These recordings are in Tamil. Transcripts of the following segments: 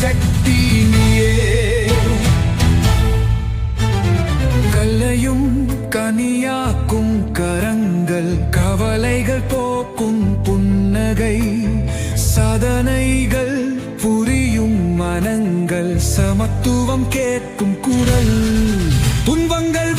சக்தி நீயே கல்லையும் கனியாக்கும் கரங்கள் கவலைகள் போக்கும் புன்னகை சாதனைகள் புரியும் மனங்கள் சமத்துவம் கேட்கும் குரல் துன்பங்கள்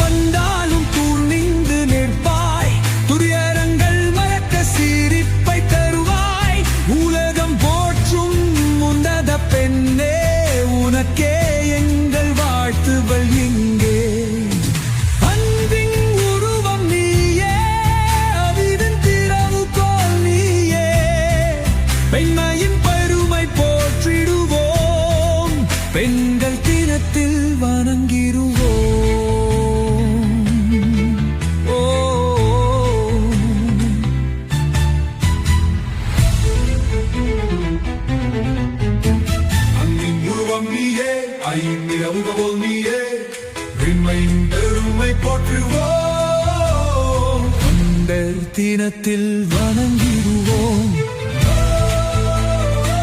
பெண்மையின் பெருமை போற்றிடுவோம். பெண்கள் தினத்தில் வணங்கிடுவோம். ஓ அன்பின் உருவம் நீயே ஐந்தின் அமுகவோல் நீயே. பெண்மையின் பெருமை போற்றுவோம். அந்த தினத்தில் வணங்கி